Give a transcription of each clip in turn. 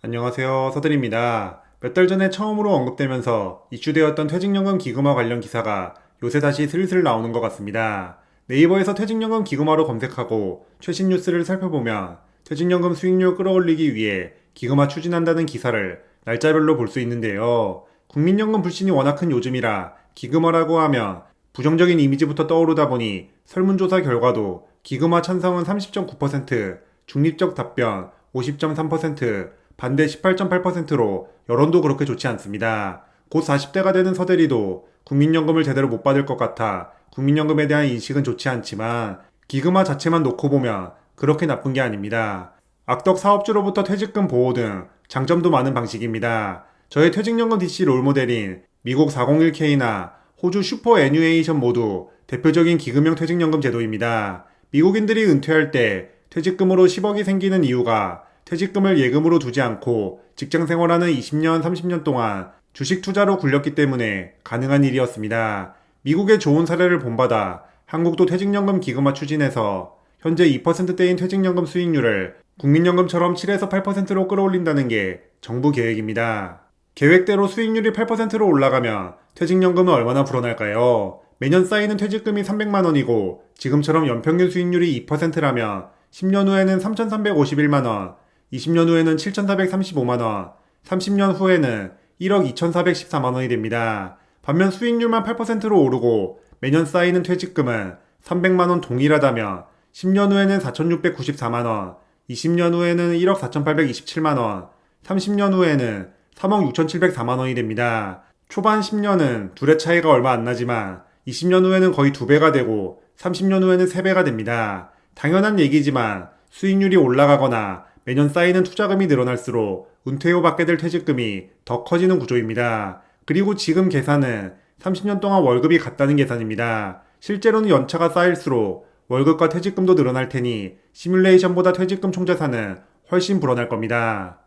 안녕하세요. 서들입니다. 몇 달 전에 처음으로 언급되면서 이슈되었던 퇴직연금 기금화 관련 기사가 요새 다시 슬슬 나오는 것 같습니다. 네이버에서 퇴직연금 기금화로 검색하고 최신 뉴스를 살펴보면 퇴직연금 수익률 끌어올리기 위해 기금화 추진한다는 기사를 날짜별로 볼 수 있는데요. 국민연금 불신이 워낙 큰 요즘이라 기금화라고 하면 부정적인 이미지부터 떠오르다 보니 설문조사 결과도 기금화 찬성은 30.9%, 중립적 답변 50.3%, 반대 18.8%로 여론도 그렇게 좋지 않습니다. 곧 40대가 되는 서대리도 국민연금을 제대로 못 받을 것 같아 국민연금에 대한 인식은 좋지 않지만 기금화 자체만 놓고 보면 그렇게 나쁜 게 아닙니다. 악덕 사업주로부터 퇴직금 보호 등 장점도 많은 방식입니다. 저의 퇴직연금 DC 롤모델인 미국 401k나 호주 슈퍼 애뉴에이션 모두 대표적인 기금형 퇴직연금 제도입니다. 미국인들이 은퇴할 때 퇴직금으로 10억이 생기는 이유가 퇴직금을 예금으로 두지 않고 직장 생활하는 20년, 30년 동안 주식 투자로 굴렸기 때문에 가능한 일이었습니다. 미국의 좋은 사례를 본받아 한국도 퇴직연금 기금화 추진해서 현재 2%대인 퇴직연금 수익률을 국민연금처럼 7에서 8%로 끌어올린다는 게 정부 계획입니다. 계획대로 수익률이 8%로 올라가면 퇴직연금은 얼마나 불어날까요? 매년 쌓이는 퇴직금이 300만 원이고 지금처럼 연평균 수익률이 2%라면 10년 후에는 3,351만 원, 20년 후에는 7,435만 원, 30년 후에는 1억 2,414만 원이 됩니다. 반면 수익률만 8%로 오르고 매년 쌓이는 퇴직금은 300만 원 동일하다면 10년 후에는 4,694만 원, 20년 후에는 1억 4,827만 원, 30년 후에는 3억 6,704만 원이 됩니다. 초반 10년은 둘의 차이가 얼마 안 나지만 20년 후에는 거의 두 배가 되고 30년 후에는 세 배가 됩니다. 당연한 얘기지만 수익률이 올라가거나 매년 쌓이는 투자금이 늘어날수록 은퇴 후 받게 될 퇴직금이 더 커지는 구조입니다. 그리고 지금 계산은 30년 동안 월급이 같다는 계산입니다. 실제로는 연차가 쌓일수록 월급과 퇴직금도 늘어날 테니 시뮬레이션보다 퇴직금 총자산은 훨씬 불어날 겁니다.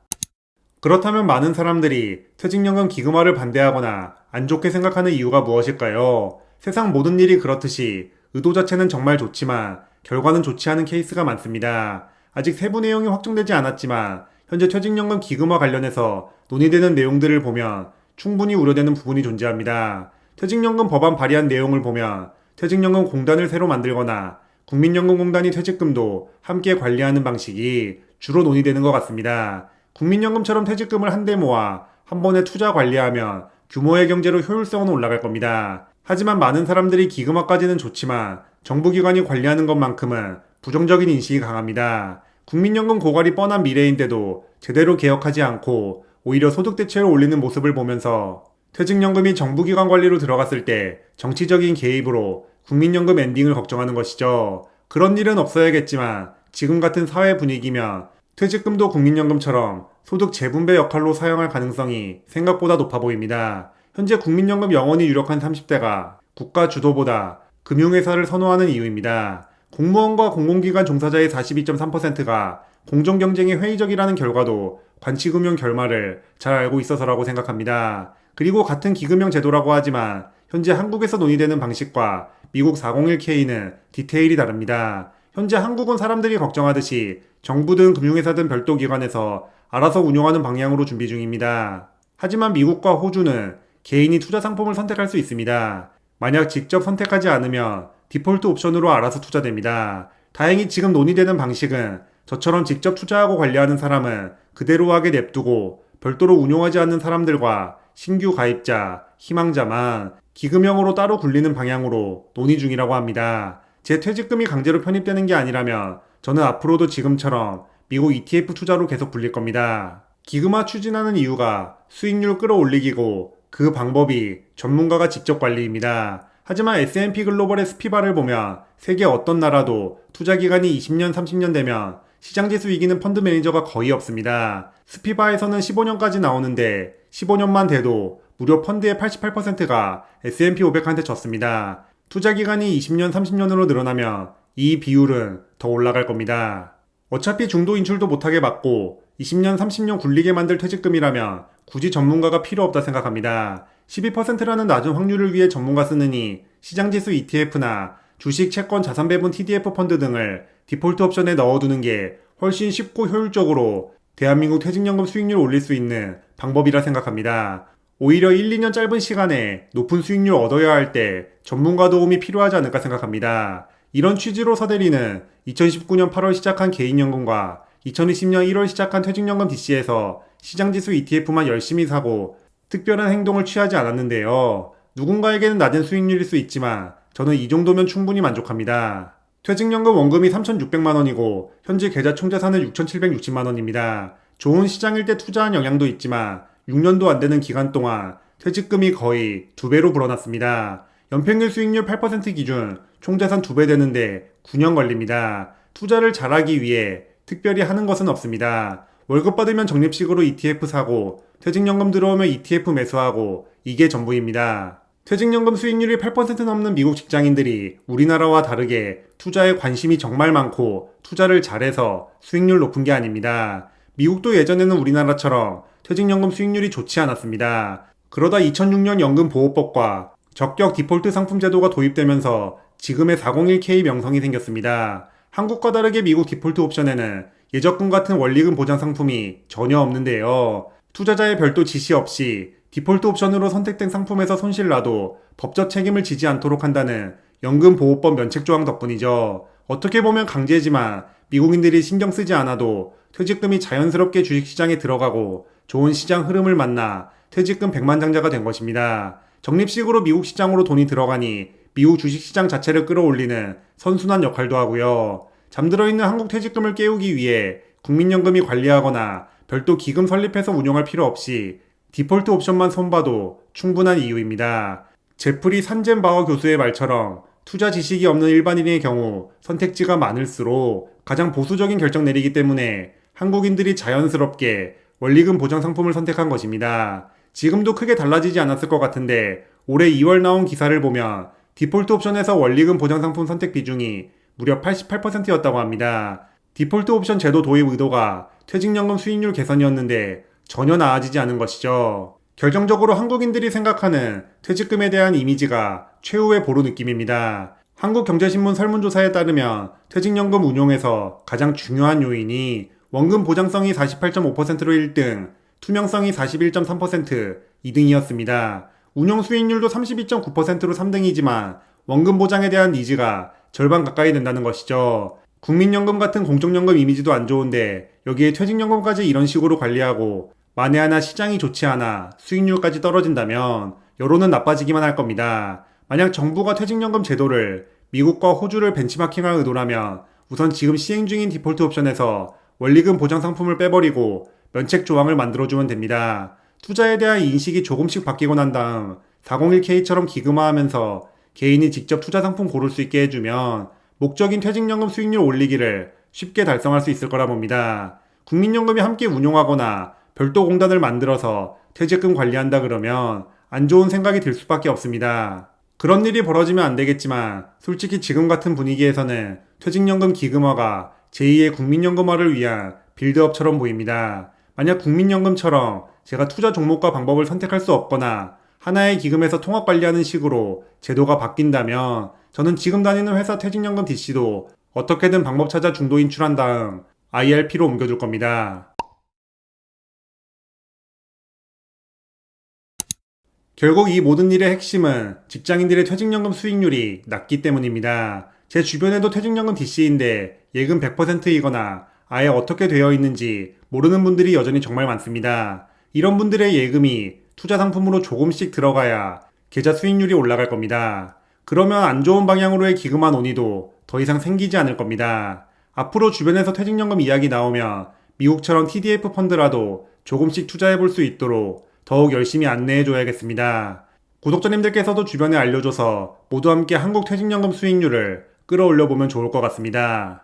그렇다면 많은 사람들이 퇴직연금 기금화를 반대하거나 안 좋게 생각하는 이유가 무엇일까요? 세상 모든 일이 그렇듯이 의도 자체는 정말 좋지만 결과는 좋지 않은 케이스가 많습니다. 아직 세부 내용이 확정되지 않았지만 현재 퇴직연금 기금화 관련해서 논의되는 내용들을 보면 충분히 우려되는 부분이 존재합니다. 퇴직연금 법안 발의한 내용을 보면 퇴직연금 공단을 새로 만들거나 국민연금공단이 퇴직금도 함께 관리하는 방식이 주로 논의되는 것 같습니다. 국민연금처럼 퇴직금을 한데 모아 한 번에 투자 관리하면 규모의 경제로 효율성은 올라갈 겁니다. 하지만 많은 사람들이 기금화까지는 좋지만 정부기관이 관리하는 것만큼은 부정적인 인식이 강합니다. 국민연금 고갈이 뻔한 미래인데도 제대로 개혁하지 않고 오히려 소득 대체를 올리는 모습을 보면서 퇴직연금이 정부기관 관리로 들어갔을 때 정치적인 개입으로 국민연금 엔딩을 걱정하는 것이죠. 그런 일은 없어야겠지만 지금 같은 사회 분위기면 퇴직금도 국민연금처럼 소득 재분배 역할로 사용할 가능성이 생각보다 높아 보입니다. 현재 국민연금 영원히 유력한 30대가 국가 주도보다 금융회사를 선호하는 이유입니다. 공무원과 공공기관 종사자의 42.3%가 공정 경쟁이 회의적이라는 결과도 관치금융 결말을 잘 알고 있어서라고 생각합니다. 그리고 같은 기금형 제도라고 하지만 현재 한국에서 논의되는 방식과 미국 401k는 디테일이 다릅니다. 현재 한국은 사람들이 걱정하듯이 정부 등 금융회사든 별도 기관에서 알아서 운영하는 방향으로 준비 중입니다. 하지만 미국과 호주는 개인이 투자 상품을 선택할 수 있습니다. 만약 직접 선택하지 않으면 디폴트 옵션으로 알아서 투자됩니다. 다행히 지금 논의되는 방식은 저처럼 직접 투자하고 관리하는 사람은 그대로 하게 냅두고 별도로 운용하지 않는 사람들과 신규 가입자, 희망자만 기금형으로 따로 굴리는 방향으로 논의 중이라고 합니다. 제 퇴직금이 강제로 편입되는 게 아니라면 저는 앞으로도 지금처럼 미국 ETF 투자로 계속 굴릴 겁니다. 기금화 추진하는 이유가 수익률 끌어올리기고 그 방법이 전문가가 직접 관리입니다. 하지만 S&P 글로벌의 스피바를 보면 세계 어떤 나라도 투자 기간이 20년, 30년 되면 시장지수 이기는 펀드 매니저가 거의 없습니다. 스피바에서는 15년까지 나오는데 15년만 돼도 무려 펀드의 88%가 S&P 500한테 졌습니다. 투자 기간이 20년, 30년으로 늘어나면 이 비율은 더 올라갈 겁니다. 어차피 중도 인출도 못하게 막고 20년, 30년 굴리게 만들 퇴직금이라면 굳이 전문가가 필요 없다 생각합니다. 12%라는 낮은 확률을 위해 전문가 쓰느니 시장지수 ETF나 주식, 채권, 자산 배분 TDF 펀드 등을 디폴트 옵션에 넣어두는 게 훨씬 쉽고 효율적으로 대한민국 퇴직연금 수익률 올릴 수 있는 방법이라 생각합니다. 오히려 1, 2년 짧은 시간에 높은 수익률 얻어야 할 때 전문가 도움이 필요하지 않을까 생각합니다. 이런 취지로 서대리는 2019년 8월 시작한 개인연금과 2020년 1월 시작한 퇴직연금 DC에서 시장지수 ETF만 열심히 사고 특별한 행동을 취하지 않았는데요. 누군가에게는 낮은 수익률일 수 있지만 저는 이 정도면 충분히 만족합니다. 퇴직연금 원금이 3,600만 원이고 현재 계좌 총자산은 6,760만 원입니다. 좋은 시장일 때 투자한 영향도 있지만 6년도 안 되는 기간 동안 퇴직금이 거의 두 배로 불어났습니다. 연평균 수익률 8% 기준 총자산 두 배 되는데 9년 걸립니다. 투자를 잘하기 위해 특별히 하는 것은 없습니다. 월급 받으면 적립식으로 ETF 사고 퇴직연금 들어오면 ETF 매수하고 이게 전부입니다. 퇴직연금 수익률이 8% 넘는 미국 직장인들이 우리나라와 다르게 투자에 관심이 정말 많고 투자를 잘해서 수익률 높은 게 아닙니다. 미국도 예전에는 우리나라처럼 퇴직연금 수익률이 좋지 않았습니다. 그러다 2006년 연금보호법과 적격 디폴트 상품 제도가 도입되면서 지금의 401k 명성이 생겼습니다. 한국과 다르게 미국 디폴트 옵션에는 예적금 같은 원리금 보장 상품이 전혀 없는데요. 투자자의 별도 지시 없이 디폴트 옵션으로 선택된 상품에서 손실 나도 법적 책임을 지지 않도록 한다는 연금보호법 면책 조항 덕분이죠. 어떻게 보면 강제지만 미국인들이 신경 쓰지 않아도 퇴직금이 자연스럽게 주식시장에 들어가고 좋은 시장 흐름을 만나 퇴직금 백만장자가 된 것입니다. 적립식으로 미국 시장으로 돈이 들어가니 미국 주식시장 자체를 끌어올리는 선순환 역할도 하고요. 잠들어 있는 한국 퇴직금을 깨우기 위해 국민연금이 관리하거나 별도 기금 설립해서 운용할 필요 없이 디폴트 옵션만 손봐도 충분한 이유입니다. 제프리 산젠바워 교수의 말처럼 투자 지식이 없는 일반인의 경우 선택지가 많을수록 가장 보수적인 결정 내리기 때문에 한국인들이 자연스럽게 원리금 보장 상품을 선택한 것입니다. 지금도 크게 달라지지 않았을 것 같은데 올해 2월 나온 기사를 보면 디폴트 옵션에서 원리금 보장 상품 선택 비중이 무려 88%였다고 합니다. 디폴트 옵션 제도 도입 의도가 퇴직연금 수익률 개선이었는데 전혀 나아지지 않은 것이죠. 결정적으로 한국인들이 생각하는 퇴직금에 대한 이미지가 최후의 보루 느낌입니다. 한국경제신문 설문조사에 따르면 퇴직연금 운용에서 가장 중요한 요인이 원금 보장성이 48.5%로 1등, 투명성이 41.3% 2등이었습니다. 운용 수익률도 32.9%로 3등이지만 원금 보장에 대한 니즈가 절반 가까이 된다는 것이죠. 국민연금 같은 공적연금 이미지도 안 좋은데 여기에 퇴직연금까지 이런 식으로 관리하고 만에 하나 시장이 좋지 않아 수익률까지 떨어진다면 여론은 나빠지기만 할 겁니다. 만약 정부가 퇴직연금 제도를 미국과 호주를 벤치마킹할 의도라면 우선 지금 시행 중인 디폴트 옵션에서 원리금 보장 상품을 빼버리고 면책 조항을 만들어주면 됩니다. 투자에 대한 인식이 조금씩 바뀌고 난 다음 401k처럼 기금화하면서 개인이 직접 투자 상품 고를 수 있게 해주면 목적인 퇴직연금 수익률 올리기를 쉽게 달성할 수 있을 거라 봅니다. 국민연금이 함께 운용하거나 별도 공단을 만들어서 퇴직금 관리한다 그러면 안 좋은 생각이 들 수밖에 없습니다. 그런 일이 벌어지면 안 되겠지만 솔직히 지금 같은 분위기에서는 퇴직연금 기금화가 제2의 국민연금화를 위한 빌드업처럼 보입니다. 만약 국민연금처럼 제가 투자 종목과 방법을 선택할 수 없거나 하나의 기금에서 통합 관리하는 식으로 제도가 바뀐다면 저는 지금 다니는 회사 퇴직연금 DC도 어떻게든 방법 찾아 중도 인출한 다음 IRP로 옮겨줄 겁니다. 결국 이 모든 일의 핵심은 직장인들의 퇴직연금 수익률이 낮기 때문입니다. 제 주변에도 퇴직연금 DC인데 예금 100%이거나 아예 어떻게 되어 있는지 모르는 분들이 여전히 정말 많습니다. 이런 분들의 예금이 투자 상품으로 조금씩 들어가야 계좌 수익률이 올라갈 겁니다. 그러면 안 좋은 방향으로의 기금화 논의도 더 이상 생기지 않을 겁니다. 앞으로 주변에서 퇴직연금 이야기 나오면 미국처럼 TDF 펀드라도 조금씩 투자해 볼 수 있도록 더욱 열심히 안내해 줘야겠습니다. 구독자님들께서도 주변에 알려줘서 모두 함께 한국 퇴직연금 수익률을 끌어올려 보면 좋을 것 같습니다.